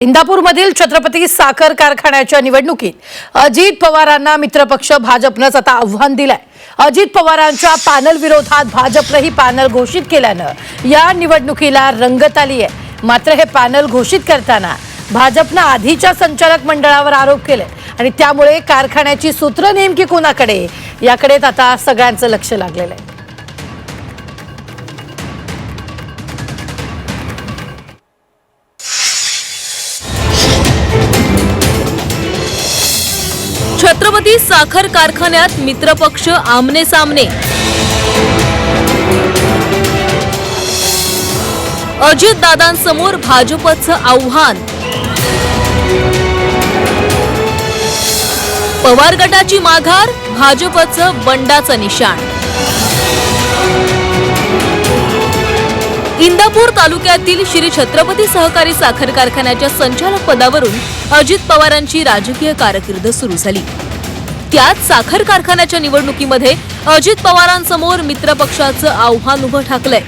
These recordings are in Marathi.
इंदापूरमधील छत्रपती साखर कारखान्याच्या निवडणुकीत अजित पवारांना मित्रपक्ष भाजपनंच आता आव्हान दिलंय. अजित पवारांच्या पॅनल विरोधात भाजपनंही पॅनल घोषित केल्यानं या निवडणुकीला रंगत आली आहे मात्र हे पॅनल घोषित करताना भाजपनं आधीच्या संचालक मंडळावर आरोप केले आणि त्यामुळे कारखान्याची सूत्र नेमकी कोणाकडे? याकडेच आता सगळ्यांचं लक्ष लागलेलं आहे. छत्रपती साखर कारखान्यात मित्रपक्ष आमने सामने. अजित दादांसमोर भाजपचं आव्हान. पवार गटाची माघार भाजपचं बंडाचं निशाण. इंदापूर तालुक्यातील श्री छत्रपती सहकारी साखर कारखान्याच्या संचालक पदावरून अजित पवारांची राजकीय कारकीर्द सुरू झाली. त्यात साखर कारखान्याच्या निवडणुकीमध्ये अजित पवारांसमोर मित्रपक्षाचं आव्हान उभं ठाकलंय.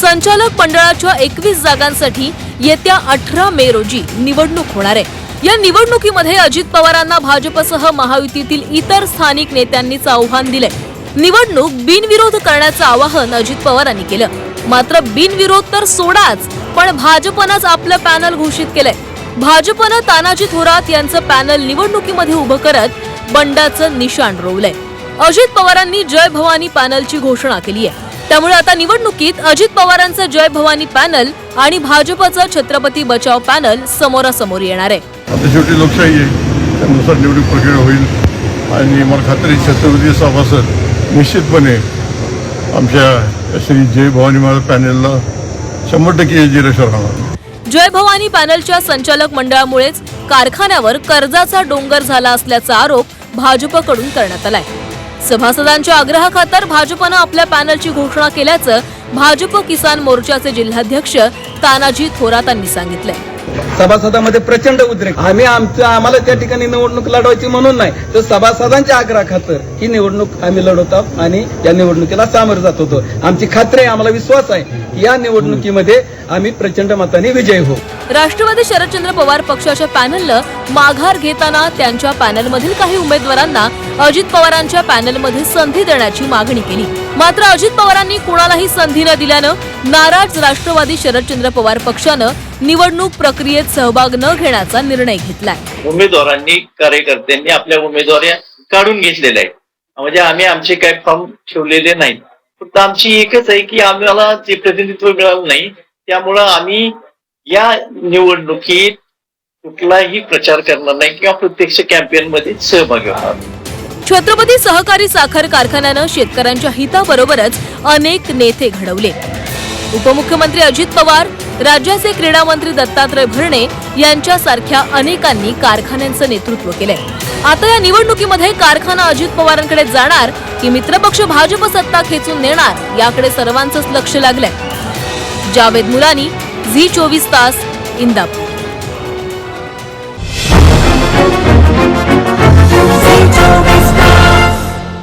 संचालक मंडळाच्या एकवीस जागांसाठी येत्या अठरा मे रोजी निवडणूक होणार आहे. या निवडणुकीमध्ये अजित पवारांना भाजपसह महायुतीतील इतर स्थानिक नेत्यांनीच आव्हान दिलंय. निवडणूक बिनविरोध करण्याचं आवाहन अजित पवारांनी केलं. मात्र बिनविरोध तर सोडाच पण भाजपनंच आपलं पॅनल घोषित केलंय. भाजपनं तानाजी थोरात यांचं पॅनल निवडणुकीमध्ये उभं करत बंडाचं निशाण रोवलंय. अजित पवारांनी जय भवानी पॅनलची घोषणा केली आहे. त्यामुळे आता निवडणुकीत अजित पवारांचं जय भवानी पॅनल आणि भाजपचं छत्रपती बचाव पॅनल समोरासमोर येणार आहे. आता शेवटी लोकशाही आहे. त्यानुसार निवडणूक प्रक्रिया होईल. आणि मला खात्री छत्रपती सभासद निश्चितपणे आमच्या श्री जय भवानी महाराज पॅनेलला शंभर टक्के राहणार जय भवानी पॅनलच्या संचालक मंडळामुळेच कारखान्यावर कर्जाचा डोंगर झाला असल्याचा आरोप भाजपकडून करण्यात आलाय. सभासदांच्या आग्रहाखातर भाजपनं आपल्या पॅनलची घोषणा केल्याचं भाजप किसान मोर्चाचे जिल्हाध्यक्ष तानाजी थोरातांनी सांगितलंय. सभासदामध्ये प्रचंड उद्रेक. आम्ही आमच्या आम्हाला त्या ठिकाणी निवडणूक लढवायची म्हणून नाही. तर सभासदांच्या आग्रहा खातर ही निवडणूक आम्ही लढवत आहोत आणि या निवडणुकीला सामोरं जात होतो. आमची खात्री आहे आम्हाला विश्वास आहे या निवडणुकीमध्ये आम्ही प्रचंड मताने विजयी होऊ. राष्ट्रवादी शरदचंद्र पवार पक्षाच्या पॅनलनं माघार घेताना त्यांच्या पॅनलमधील काही उमेदवारांना अजित पवारांच्या पॅनलमध्ये संधी देण्याची मागणी केली. मात्र अजित पवारांनी कुणालाही संधी न दिल्यानं नाराज राष्ट्रवादी शरदचंद्र पवार पक्षानं निवडणूक प्रक्रियेत सहभाग न घेण्याचा निर्णय घेतलाय. उमेदवारांनी कार्यकर्त्यांनी आपल्या उमेदवारी काढून घेतलेल्या आहेत. म्हणजे आम्ही आमचे काही फॉर्म ठेवलेले नाहीत. फक्त आमची एकच आहे की आम्हाला ते प्रतिनिधित्व मिळालं नाही त्यामुळं आम्ही या निवडणुकीत कुठलाही प्रचार करणार नाही किंवा प्रत्यक्ष कॅम्पेन मध्ये सहभागी होणार नाही. छत्रपती सहकारी साखर कारखान्यानं शेतकऱ्यांच्या हिताबरोबरच अनेक नेते घडवले. उपमुख्यमंत्री अजित पवार राज्याचे क्रीडा मंत्री दत्तात्रय भरणे यांच्यासारख्या अनेकांनी कारखान्यांचं नेतृत्व केलंय. आता या निवडणुकीमध्ये कारखाना अजित पवारांकडे जाणार की मित्रपक्ष भाजप सत्ता खेचून नेणार याकडे सर्वांचंच लक्ष लागलंय. जावेद मुलानी झी चोवीस तास इंदापूर.